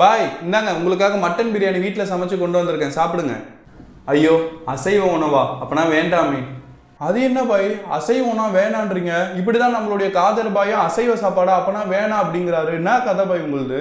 பாய் இந்தாங்க உங்களுக்காக மட்டன் பிரியாணி வீட்டில் சமைச்சு கொண்டு வந்திருக்கேன். சாப்பிடுங்க. ஐயோ அசைவ உணவா? அப்பனா வேண்டாமே. அது என்ன பாய்? அசைவ உணவா வேணான்றீங்க. இப்படிதான் நம்மளுடைய காதர் பாயும் அசைவ சாப்பாடா? அப்பனா வேணாம் அப்படிங்கிறாரு. என்ன கதை பாய் உங்களுது?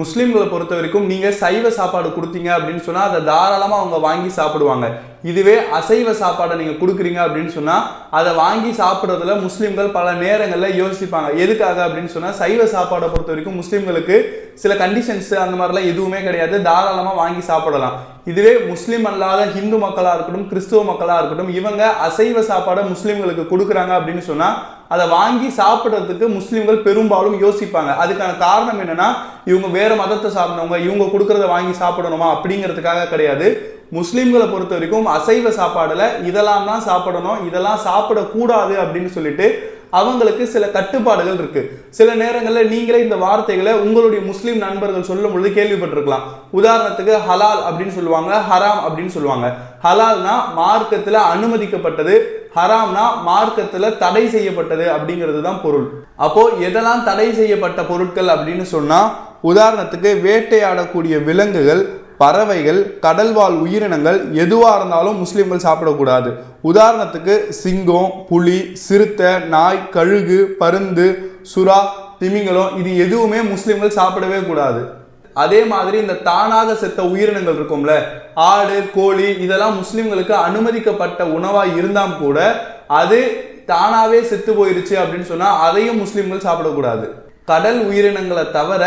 முஸ்லீம்களை பொறுத்த வரைக்கும் நீங்கள் சைவ சாப்பாடு கொடுத்தீங்க அப்படின்னு சொன்னால் அதை தாராளமாக அவங்க வாங்கி சாப்பிடுவாங்க. இதுவே அசைவ சாப்பாடை நீங்கள் கொடுக்குறீங்க அப்படின்னு சொன்னால் அதை வாங்கி சாப்பிட்றதுல முஸ்லீம்கள் பல நேரங்களில் யோசிப்பாங்க. எதுக்காக அப்படின்னு சொன்னால் சைவ சாப்பாடை பொறுத்த வரைக்கும் முஸ்லீம்களுக்கு சில கண்டிஷன்ஸ் அந்த மாதிரிலாம் எதுவுமே கிடையாது. தாராளமாக வாங்கி சாப்பிடலாம். இதுவே முஸ்லீம் அல்லாத ஹிந்து மக்களாக இருக்கட்டும் கிறிஸ்துவ மக்களாக இருக்கட்டும் இவங்க அசைவ சாப்பாடை முஸ்லீம்களுக்கு கொடுக்குறாங்க அப்படின்னு சொன்னால் அதை வாங்கி சாப்பிட்றதுக்கு முஸ்லீம்கள் பெரும்பாலும் யோசிப்பாங்க. அதுக்கான காரணம் என்னென்னா இவங்க வேறு மதத்தை சார்ந்தவங்க இவங்க கொடுக்குறத வாங்கி சாப்பிடணுமா அப்படிங்கிறதுக்காக கிடையாது. முஸ்லீம்களை பொறுத்த வரைக்கும் அசைவ சாப்பாடில் இதெல்லாம் தான் சாப்பிடணும் இதெல்லாம் சாப்பிடக்கூடாது அப்படின்னு சொல்லிட்டு அவங்களுக்கு சில கட்டுப்பாடுகள் இருக்கு. சில நேரங்களில் நீங்களே இந்த வார்த்தைகளை உங்களுடைய முஸ்லீம் நண்பர்கள் சொல்லும் பொழுது கேள்விப்பட்டிருக்கலாம். உதாரணத்துக்கு ஹலால் அப்படின்னு சொல்லுவாங்க ஹராம் அப்படின்னு சொல்லுவாங்க. ஹலால்னா மார்க்கத்தில் அனுமதிக்கப்பட்டது ஹராம்னா மார்க்கத்தில் தடை செய்யப்பட்டது அப்படிங்கிறது தான் பொருள். அப்போ எதெல்லாம் தடை செய்யப்பட்ட பொருட்கள் அப்படின்னு சொன்னா உதாரணத்துக்கு வேட்டையாடக்கூடிய விலங்குகள் பறவைகள் கடல்வாழ் உயிரினங்கள் எதுவாக இருந்தாலும் முஸ்லீம்கள் சாப்பிடக்கூடாது. உதாரணத்துக்கு சிங்கம் புலி சிறுத்தை நாய் கழுகு பருந்து சுறா திமிங்கலம் இது எதுவுமே முஸ்லீம்கள் சாப்பிடவே கூடாது. அதே மாதிரி இந்த தானாக செத்த உயிரினங்கள் இருக்கும்ல ஆடு கோழி இதெல்லாம் முஸ்லீம்களுக்கு அனுமதிக்கப்பட்ட உணவாக இருந்தால் கூட அது தானாவே செத்து போயிருச்சு அப்படின்னு சொன்னால் அதையும் முஸ்லீம்கள் சாப்பிடக்கூடாது. கடல் உயிரினங்களை தவிர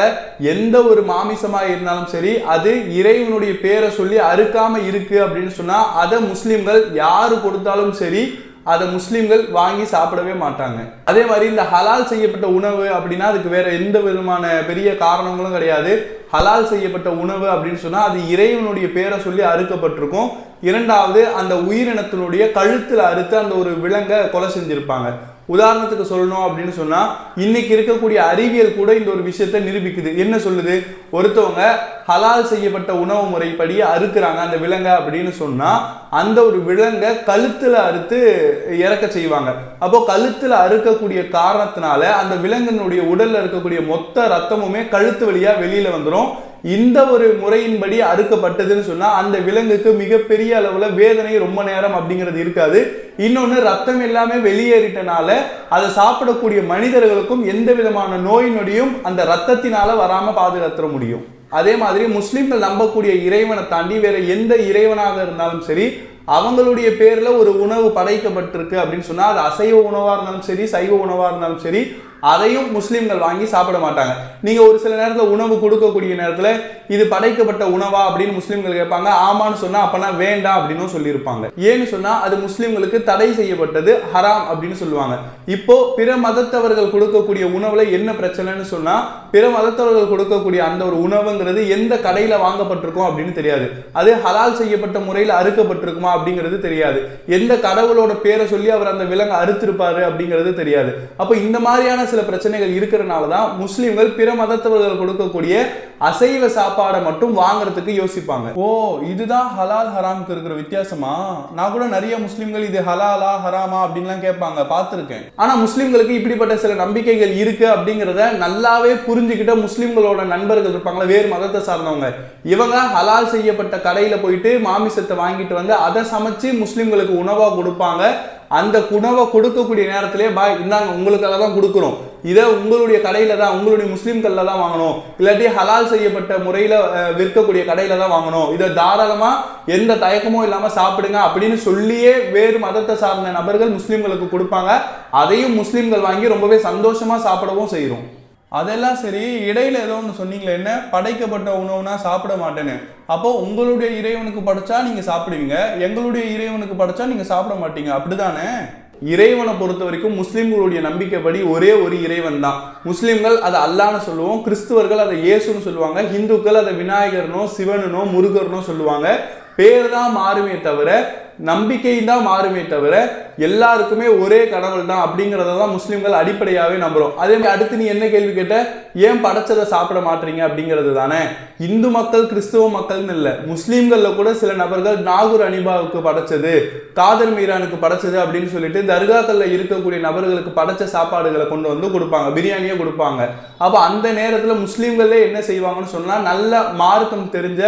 எந்த ஒரு மாமிசமாக இருந்தாலும் சரி அது இறைவனுடைய பேரை சொல்லி அறுக்காம இருக்கு அப்படின்னு சொன்னால் அதை முஸ்லீம்கள் யார் கொடுத்தாலும் சரி அதை முஸ்லீம்கள் வாங்கி சாப்பிடவே மாட்டாங்க. அதே மாதிரி இந்த ஹலால் செய்யப்பட்ட உணவு அப்படின்னா அதுக்கு வேற எந்த விதமான பெரிய காரணங்களும் கிடையாது. ஹலால் செய்யப்பட்ட உணவு அப்படின்னு சொன்னால் அது இறைவனுடைய பேரை சொல்லி அறுக்கப்பட்டிருக்கும். இரண்டாவது அந்த உயிரினத்தினுடைய கழுத்தில் அறுத்து அந்த ஒரு விலங்கை கொலை செஞ்சிருப்பாங்க. உதாரணத்துக்கு சொல்லணும் அப்படின்னு சொன்னால் இன்னைக்கு இருக்கக்கூடிய அறிவியல் கூட இந்த ஒரு விஷயத்தை நிரூபிக்குது. என்ன சொல்லுது? ஒருத்தவங்க ஹலால் செய்யப்பட்ட உணவு முறைப்படி அறுக்கிறாங்க அந்த விலங்கை அப்படின்னு சொன்னால் அந்த ஒரு விலங்கை கழுத்தில் அறுத்து இறக்க செய்வாங்க. அப்போ கழுத்தில் அறுக்கக்கூடிய காரணத்தினால அந்த விலங்கினுடைய உடலில் இருக்கக்கூடிய மொத்த ரத்தமுமே கழுத்து வழியாக வெளியில் வந்துடும் இந்த ஒரு முறையின்படி அறுக்கப்பட்டதுன்னு சொன்னா அந்த விலங்குக்கு மிகப்பெரிய அளவுல வேதனை ரொம்ப நேரம் அப்படிங்கிறது இருக்காது. இன்னொன்று ரத்தம் எல்லாமே வெளியேறிட்டனால அதை சாப்பிடக்கூடிய மனிதர்களுக்கும் எந்த விதமான நோய் நொடியும் அந்த ரத்தத்தினால வராம பாதுகாத்துற முடியும். அதே மாதிரி முஸ்லிம்கள் நம்பக்கூடிய இறைவனை தாண்டி வேற எந்த இறைவனாக இருந்தாலும் சரி அவங்களுடைய பேரில் ஒரு உணவு படைக்கப்பட்டிருக்கு அப்படின்னு சொன்னால் அது அசைவ உணவாக இருந்தாலும் சரி சைவ உணவாக இருந்தாலும் சரி அதையும் முஸ்லீம்கள் வாங்கி சாப்பிட மாட்டாங்க. நீங்கள் ஒரு சில நேரத்தில் உணவு கொடுக்கக்கூடிய நேரத்தில் இது படைக்கப்பட்ட உணவா அப்படின்னு முஸ்லீம்கள் கேட்பாங்க. ஆமான்னு சொன்னால் அப்போனா வேண்டாம் அப்படின்னு சொல்லியிருப்பாங்க. ஏன்னு சொன்னால் அது முஸ்லீம்களுக்கு தடை செய்யப்பட்டது ஹராம் அப்படின்னு சொல்லுவாங்க. இப்போ பிற மதத்தவர்கள் கொடுக்கக்கூடிய உணவில் என்ன பிரச்சனைன்னு சொன்னால் பிற மதத்தவர்கள் கொடுக்கக்கூடிய அந்த ஒரு உணவுங்கிறது எந்த கடையில் வாங்கப்பட்டிருக்கும் அப்படின்னு தெரியாது. அது ஹலால் செய்யப்பட்ட முறையில் அறுக்கப்பட்டிருக்குமா அப்படிங்கிறது தெரியாது. எந்த கடவுளோட பேரை சொல்லி அவர் அந்த விலங்கை அறுத்திருப்பாரு அப்படிங்கிறது தெரியாது. அப்போ இந்த மாதிரியான சில பிரச்சனைகள் இருக்கிறனால தான் முஸ்லீம்கள் பிற மதத்தவர்கள் கொடுக்கக்கூடிய அசைவ சாப்பாடை மட்டும் வாங்குறதுக்கு யோசிப்பாங்க. ஓ இதுதான் ஹலால் ஹராம்க்கு இருக்கிற வித்தியாசமா? நான் கூட நிறைய முஸ்லீம்கள் இது ஹலாலா ஹராமா அப்படின்லாம் கேட்பாங்க பார்த்துருக்கேன். ஆனா முஸ்லீம்களுக்கு இப்படிப்பட்ட சில நம்பிக்கைகள் இருக்கு அப்படிங்கிறத நல்லாவே புரிஞ்சுக்கிட்ட முஸ்லிம்களோட நண்பர்கள் இருப்பாங்களா வேறு மதத்தை சார்ந்தவங்க. இவங்க ஹலால் செய்யப்பட்ட கடையில போயிட்டு மாமிசத்தை வாங்கிட்டு வந்து அதை சமைச்சு முஸ்லீம்களுக்கு உணவாக கொடுப்பாங்க. அந்த உணவை கொடுக்கக்கூடிய நேரத்திலே பாய் இந்தாங்க உங்களுக்காக தான் கொடுக்குறோம். இதை உங்களுடைய கடையில தான் உங்களுடைய முஸ்லீம்களில் தான் வாங்கணும். இல்லாட்டி ஹலால் செய்யப்பட்ட முறையில விற்கக்கூடிய கடையில தான் வாங்கணும். இதை தாராளமா எந்த தயக்கமும் இல்லாம சாப்பிடுங்க அப்படின்னு சொல்லியே வேறு மதத்தை சார்ந்த நபர்கள் முஸ்லீம்களுக்கு கொடுப்பாங்க. அதையும் முஸ்லீம்கள் வாங்கி ரொம்பவே சந்தோஷமா சாப்பிடவும் செய்கிறோம் அதெல்லாம் சரி இடையில ஏதோ ஒன்று சொன்னீங்களே என்ன? படைக்கப்பட்ட உணவுனா சாப்பிட மாட்டேன்னு. அப்போ உங்களுடைய இறைவனுக்கு படைச்சா நீங்க சாப்பிடுவீங்க. எங்களுடைய இறைவனுக்கு படைச்சா நீங்க சாப்பிட மாட்டீங்க. அப்படிதானே? இறைவனை பொறுத்த வரைக்கும் முஸ்லிம்களுடைய நம்பிக்கைப்படி ஒரே ஒரு இறைவன் தான் முஸ்லிம்கள் அதை அல்லான்னு சொல்லுவோம் கிறிஸ்துவர்கள் அதை இயேசுன்னு சொல்லுவாங்க ஹிந்துக்கள் அதை விநாயகர்னோ சிவனனோ முருகர்னோ சொல்லுவாங்க. பேர் தான் மாறுமே தவிர நம்பிக்கையும் தான் மாறுமே தவிர எல்லாருக்குமே ஒரே கடவுள் தான் அப்படிங்கிறத தான் முஸ்லீம்கள் அடிப்படையாகவே நம்புகிறோம் அதே மாதிரி அடுத்து நீ என்ன கேள்வி கேட்ட? ஏன் படைச்சதை சாப்பிட மாட்டீங்க அப்படிங்கிறது தானே. இந்து மக்கள் கிறிஸ்துவ மக்கள்னு இல்லை. முஸ்லீம்களில் கூட சில நபர்கள் நாகூர் அனிபாவுக்கு படைச்சது காதர் மீரானுக்கு படைச்சது அப்படின்னு சொல்லிட்டு தர்காக்களில் இருக்கக்கூடிய நபர்களுக்கு படைச்ச சாப்பாடுகளை கொண்டு வந்து கொடுப்பாங்க பிரியாணியே கொடுப்பாங்க. அப்போ அந்த நேரத்தில் முஸ்லீம்களே என்ன செய்வாங்கன்னு சொன்னால் நல்ல மார்க்கம் தெரிஞ்ச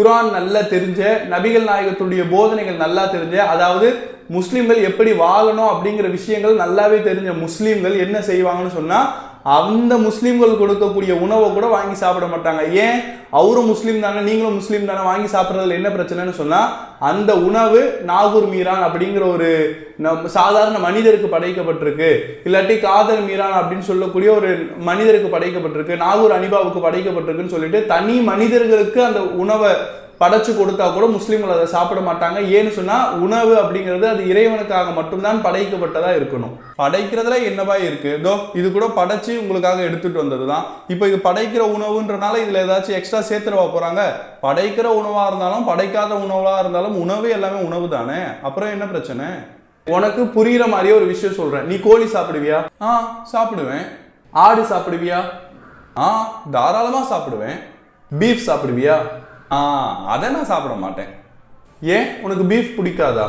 குரான் நல்லா தெரிஞ்ச நபிகள் நாயகத்துடைய போதனைகள் நல்லா தெரிஞ்ச அதாவது முஸ்லீம்கள் எப்படி வாழணும் அப்படிங்கிற விஷயங்கள் நல்லாவே தெரிஞ்ச முஸ்லீம்கள் என்ன செய்வாங்கன்னு சொன்னால் அந்த முஸ்லீம்கள் கொடுக்கக்கூடிய உணவை கூட வாங்கி சாப்பிட மாட்டாங்க. ஏன்? அவரும் முஸ்லீம் தானே நீங்களும் முஸ்லீம் தானே வாங்கி சாப்பிட்றதுல என்ன பிரச்சனைன்னு சொன்னால் அந்த உணவு நாகூர் மீரான் அப்படிங்கிற ஒரு நம் சாதாரண மனிதருக்கு படைக்கப்பட்டிருக்கு. இல்லாட்டி காதர் மீரான் அப்படின்னு சொல்லக்கூடிய ஒரு மனிதருக்கு படைக்கப்பட்டிருக்கு நாகூர் அனிபாவுக்கு படைக்கப்பட்டிருக்குன்னு சொல்லிட்டு தனி மனிதர்களுக்கு அந்த உணவை படைச்சு கொடுத்தா கூட முஸ்லீம்கள் அதை சாப்பிட மாட்டாங்க. ஏன்னு சொன்னா உணவு அப்படிங்கிறது அது இறைவனுக்காக மட்டும்தான் படைக்கப்பட்டதா இருக்கணும். படைக்கிறதுல என்னவா இருக்கு? இதோ இது கூட படைச்சு உங்களுக்காக எடுத்துட்டு வந்ததுதான். இப்போ இது படைக்கிற உணவுன்றனால இதுல ஏதாச்சும் எக்ஸ்ட்ரா சேர்த்துருவா போறாங்க? படைக்கிற உணவா இருந்தாலும் படைக்காத உணவா இருந்தாலும் உணவு எல்லாமே உணவு தானே? அப்புறம் என்ன பிரச்சனை? உனக்கு புரியுற மாதிரியே ஒரு விஷயம் சொல்றேன். நீ கோழி சாப்பிடுவியா? ஆ சாப்பிடுவேன். ஆடு சாப்பிடுவியா? ஆ தாராளமா சாப்பிடுவேன். பீஃப் சாப்பிடுவியா? ஆ அதை நான் சாப்பிட மாட்டேன். ஏன்? உனக்கு பீஃப் பிடிக்காதா?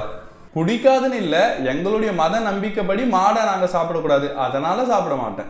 பிடிக்காதுன்னு இல்லை எங்களுடைய மத நம்பிக்கைப்படி மாடை நாங்கள் சாப்பிடக்கூடாது. அதனால சாப்பிட மாட்டேன்.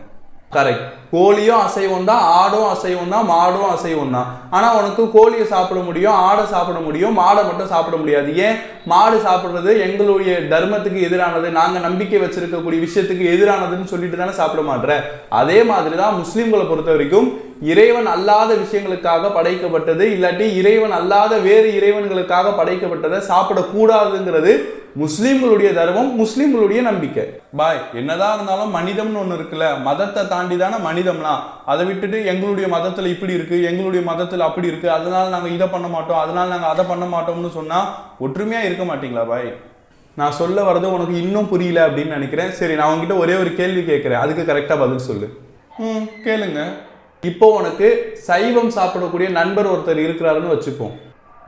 கரெக்ட் கோழியும் அசைவம் தான் ஆடும் அசைவம் தான் மாடும் அசைவம் தான். ஆனால் உனக்கு கோழியை சாப்பிட முடியும் ஆடை சாப்பிட முடியும் மாடை மட்டும் சாப்பிட முடியாது. ஏன்? மாடு சாப்பிட்றது எங்களுடைய தர்மத்துக்கு எதிரானது நாங்கள் நம்பிக்கை வச்சிருக்கக்கூடிய விஷயத்துக்கு எதிரானதுன்னு சொல்லிட்டு தானே சாப்பிட மாட்ற? அதே மாதிரி தான் முஸ்லீம்களை பொறுத்த வரைக்கும் இறைவன் அல்லாத விஷயங்களுக்காக படைக்கப்பட்டது இல்லாட்டி இறைவன் அல்லாத வேறு இறைவன்களுக்காக படைக்கப்பட்டதை சாப்பிடக்கூடாதுங்கிறது முஸ்லீம்களுடைய தர்மம் முஸ்லீம்களுடைய நம்பிக்கை. பாய் என்னதான் இருந்தாலும் மனிதம்னு ஒன்று இருக்குல்ல மதத்தை தாண்டி தானே மனிதம்லாம் அதை விட்டுட்டு எங்களுடைய மதத்தில் இப்படி இருக்கு எங்களுடைய மதத்தில் அப்படி இருக்கு அதனால நாங்கள் இதை பண்ண மாட்டோம் அதனால நாங்கள் அதை பண்ண மாட்டோம்னு சொன்னால் ஒற்றுமையாக இருக்க மாட்டீங்களா பாய்? நான் சொல்ல வர்றது உனக்கு இன்னும் புரியல அப்படின்னு நினைக்கிறேன். சரி நான் உங்ககிட்ட ஒரே ஒரு கேள்வி கேட்குறேன். அதுக்கு கரெக்டாக பதில் சொல்லு. ம் கேளுங்க. இப்போ உனக்கு சைவம் சாப்பிடக்கூடிய நண்பர் ஒருத்தர் இருக்கிறாருன்னு வச்சுப்போம்.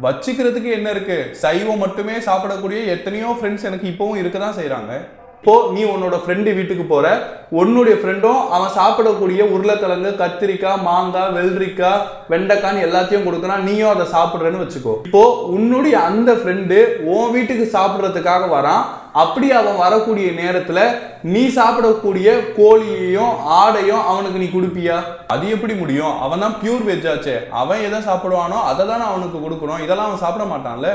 வச்சுக்கிறதுக்கு என்ன இருக்கு? சைவம் மட்டுமே சாப்பிடக்கூடிய எத்தனையோ ஃப்ரெண்ட்ஸ் எனக்கு இப்போவும் இருக்க தான் செய்கிறாங்க போ நீ உன்னோட ஃப்ரெண்டு வீட்டுக்கு போற. உன்னுடைய ஃப்ரெண்டும் அவன் சாப்பிடக்கூடிய உருளைக்கிழங்கு கத்திரிக்காய் மாங்காய் வெள்ளரிக்காய் வெண்டைக்காய்னு எல்லாத்தையும் கொடுக்குறான் நீயும் அதை சாப்பிட்றேன்னு வச்சுக்கோ. இப்போ உன்னுடைய அந்த ஃப்ரெண்டு உன் வீட்டுக்கு சாப்பிட்றதுக்காக வரான். அப்படி அவன் வரக்கூடிய நேரத்துல நீ சாப்பிடக்கூடிய கோழியையும் ஆடையும் அவனுக்கு நீ கொடுப்பியா? அது எப்படி முடியும்? அவன் தான் பியூர் வெஜ் ஆச்சே. அவன் எதை சாப்பிடுவானோ அதை தானே அவனுக்கு கொடுக்கணும். இதெல்லாம் அவன் சாப்பிட மாட்டான்ல.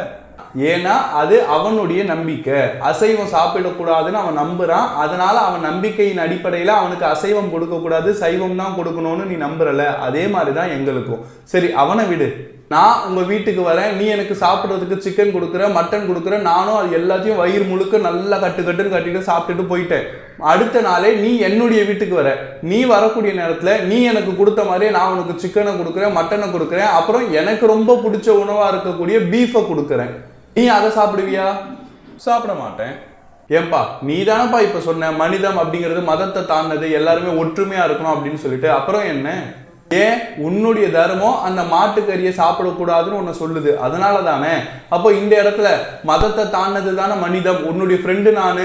ஏன்னா அது அவனுடைய நம்பிக்கை. அசைவம் சாப்பிடக்கூடாதுன்னு அவன் நம்புறான். அதனால அவன் நம்பிக்கையின் அடிப்படையில் அவனுக்கு அசைவம் கொடுக்கக்கூடாது சைவம் தான் கொடுக்கணும்னு நீ நம்புறல. அதே மாதிரி தான் எங்களுக்கும். சரி அவனை விடு. நான் உங்கள் வீட்டுக்கு வரேன். நீ எனக்கு சாப்பிட்றதுக்கு சிக்கன் கொடுக்குற மட்டன் கொடுக்குற நானும் அது எல்லாத்தையும் வயிறு முழுக்க நல்லா கட்டு கட்டுன்னு கட்டிட்டு சாப்பிட்டுட்டு போயிட்டேன். அடுத்த நாளே நீ என்னுடைய வீட்டுக்கு வர. நீ வரக்கூடிய நேரத்தில் நீ எனக்கு கொடுத்த மாதிரியே நான் உனக்கு சிக்கனை கொடுக்குறேன் மட்டனை கொடுக்குறேன். அப்புறம் எனக்கு ரொம்ப பிடிச்ச உணவாக இருக்கக்கூடிய பீஃபை கொடுக்குறேன். நீ அதை சாப்பிடுவியா? சாப்பிட மாட்டேன். ஏன்பா நீ தானப்பா இப்போ சொன்ன மனிதம் அப்படிங்கிறது மதத்தை தாண்டது எல்லாருமே ஒற்றுமையாக இருக்கணும் அப்படின்னு சொல்லிட்டு. அப்புறம் என்ன? ஏன் உன்னுடைய தர்மம் அந்த மாட்டுக்கறியை சாப்பிடக்கூடாதுன்னு ஒன்று சொல்லுது. அதனால தானே அப்போ இந்த இடத்துல மதத்தை தாண்டது தானே மனிதம்? உன்னுடைய ஃப்ரெண்டு நான்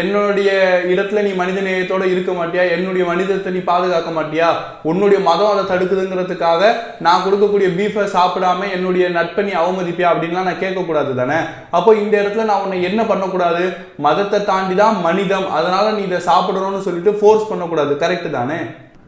என்னுடைய இடத்துல நீ மனித நேயத்தோட இருக்க மாட்டியா? என்னுடைய மனிதத்தை நீ பாதுகாக்க மாட்டியா? உன்னுடைய மதம் அதை தடுக்குதுங்கிறதுக்காக நான் கொடுக்கக்கூடிய பீஃபை சாப்பிடாம என்னுடைய நட்பை நீ அவமதிப்பியா? அப்படின்லாம் நான் கேட்கக்கூடாது தானே? அப்போ இந்த இடத்துல நான் உன்னை என்ன பண்ணக்கூடாது? மதத்தை தாண்டி தான் மனிதம். அதனால நீ இதை சாப்பிடணும்னு சொல்லிட்டு ஃபோர்ஸ் பண்ணக்கூடாது. கரெக்டு தானே?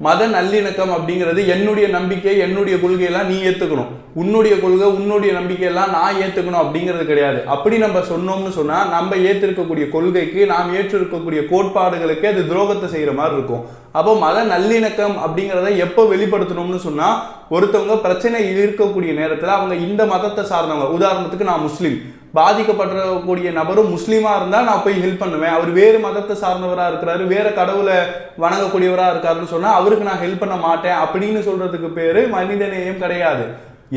மத நல்லிணக்கம் அப்படிங்கிறது என்னுடைய நம்பிக்கை என்னுடைய கொள்கையெல்லாம் நீ ஏற்றுக்கணும் உன்னுடைய கொள்கை உன்னுடைய நம்பிக்கையெல்லாம் நான் ஏற்றுக்கணும் அப்படிங்கிறது கிடையாது. அப்படி நம்ம சொன்னோம்னு சொன்னால் நம்ம ஏற்றிருக்கக்கூடிய கொள்கைக்கு நாம் ஏற்றிருக்கக்கூடிய கோட்பாடுகளுக்கு அது துரோகத்தை செய்கிற மாதிரி இருக்கும். அப்போ மத நல்லிணக்கம் அப்படிங்கிறத எப்போ வெளிப்படுத்தணும்னு சொன்னால் ஒருத்தவங்க பிரச்சனை இருக்கக்கூடிய நேரத்தில் அவங்க இந்த மதத்தை சார்ந்தவங்க உதாரணத்துக்கு நான் முஸ்லீம். பாதிக்கப்படக்கூடிய நபரும் முஸ்லீமாக இருந்தால் நான் போய் ஹெல்ப் பண்ணுவேன். அவர் வேறு மதத்தை சார்ந்தவராக இருக்கிறாரு வேறு கடவுளை வணங்கக்கூடியவராக இருக்காருன்னு சொன்னால் அவருக்கு நான் ஹெல்ப் பண்ண மாட்டேன் அப்படின்னு சொல்கிறதுக்கு பேர் மனிதநேயம் கிடையாது.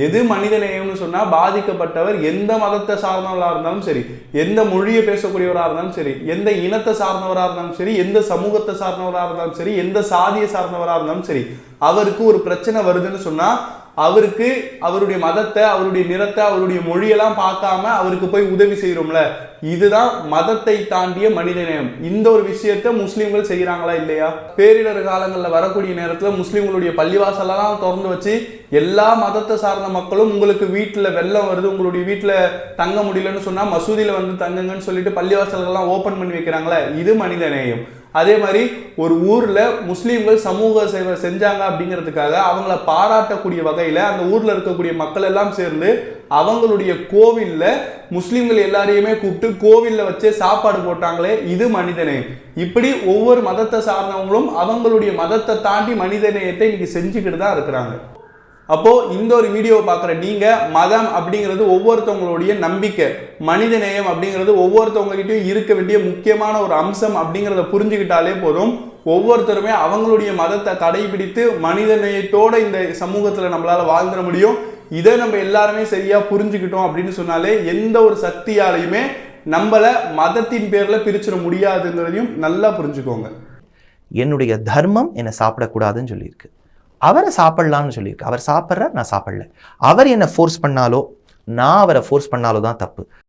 எது மனிதநேயம்னு சொன்னால் பாதிக்கப்பட்டவர் எந்த மதத்தை சார்ந்தவராக இருந்தாலும் சரி எந்த மொழியை பேசக்கூடியவராக இருந்தாலும் சரி எந்த இனத்தை சார்ந்தவராக இருந்தாலும் சரி எந்த சமூகத்தை சார்ந்தவராக இருந்தாலும் சரி எந்த சாதியை சார்ந்தவராக இருந்தாலும் சரி அவருக்கு ஒரு பிரச்சனை வருதுன்னு சொன்னால் அவருக்கு அவருடைய மதத்தை அவருடைய நிறத்தை அவருடைய மொழியெல்லாம் பார்க்காம அவருக்கு போய் உதவி செய்யறோம்ல இதுதான் மதத்தை தாண்டிய மனித நேயம் இந்த ஒரு விஷயத்த முஸ்லீம்கள் செய்கிறாங்களா இல்லையா? பேரிடர் காலங்களில் வரக்கூடிய நேரத்தில் முஸ்லீம்களுடைய பள்ளிவாசலெல்லாம் திறந்து வச்சு எல்லா மதத்தை சார்ந்த மக்களும் உங்களுக்கு வீட்டில் வெள்ளம் வருது உங்களுடைய வீட்டில் தங்க முடியலன்னு சொன்னால் மசூதியில் வந்து தங்குங்கன்னு சொல்லிட்டு பள்ளிவாசல்கள்லாம் ஓப்பன் பண்ணி வைக்கிறாங்களே? இது மனிதநேயம். அதே மாதிரி ஒரு ஊரில் முஸ்லீம்கள் சமூக சேவை செஞ்சாங்க அப்படிங்கிறதுக்காக அவங்கள பாராட்டக்கூடிய வகையில் அந்த ஊரில் இருக்கக்கூடிய மக்கள் எல்லாம் சேர்ந்து அவங்களுடைய கோவிலில் முஸ்லீம்கள் எல்லாரையுமே கூப்பிட்டு கோவில்ல வச்சே சாப்பாடு போட்டாங்களே இது மனிதநேயம் இப்படி ஒவ்வொரு மதத்தை சார்ந்தவங்களும் அவங்களுடைய மதத்தை தாண்டி மனிதநேயத்தை இன்னைக்கு செஞ்சுக்கிட்டு தான் இருக்கிறாங்க. அப்போது இந்த ஒரு வீடியோவை பார்க்குற நீங்கள் மதம் அப்படிங்கிறது ஒவ்வொருத்தவங்களுடைய நம்பிக்கை. மனிதநேயம் அப்படிங்கிறது ஒவ்வொருத்தவங்ககிட்டையும் இருக்க வேண்டிய முக்கியமான ஒரு அம்சம் அப்படிங்கிறத புரிஞ்சுக்கிட்டாலே போதும். ஒவ்வொருத்தருமே அவங்களுடைய மதத்தை கடைபிடித்து மனிதநேயத்தோட இந்த சமூகத்தில் நம்மளால் வாழ்ந்துட முடியும். இதை நம்ம எல்லாருமே சரியாக புரிஞ்சுக்கிட்டோம் அப்படின்னு சொன்னாலே எந்த ஒரு சக்தியாலையுமே நம்மளை மதத்தின் பேரில் பிரிச்சிட முடியாதுங்கிறதையும் நல்லா புரிஞ்சுக்கோங்க. என்னுடைய தர்மம் என்னை சாப்பிடக்கூடாதுன்னு சொல்லியிருக்கு. அவரை சாப்பிடலாம்னு சொல்லியிருக்கு. அவர் சாப்பிட்ற நான் சாப்பிடல. அவர் என்னை ஃபோர்ஸ் பண்ணாலோ நான் அவரை ஃபோர்ஸ் பண்ணாலோ தான் தப்பு.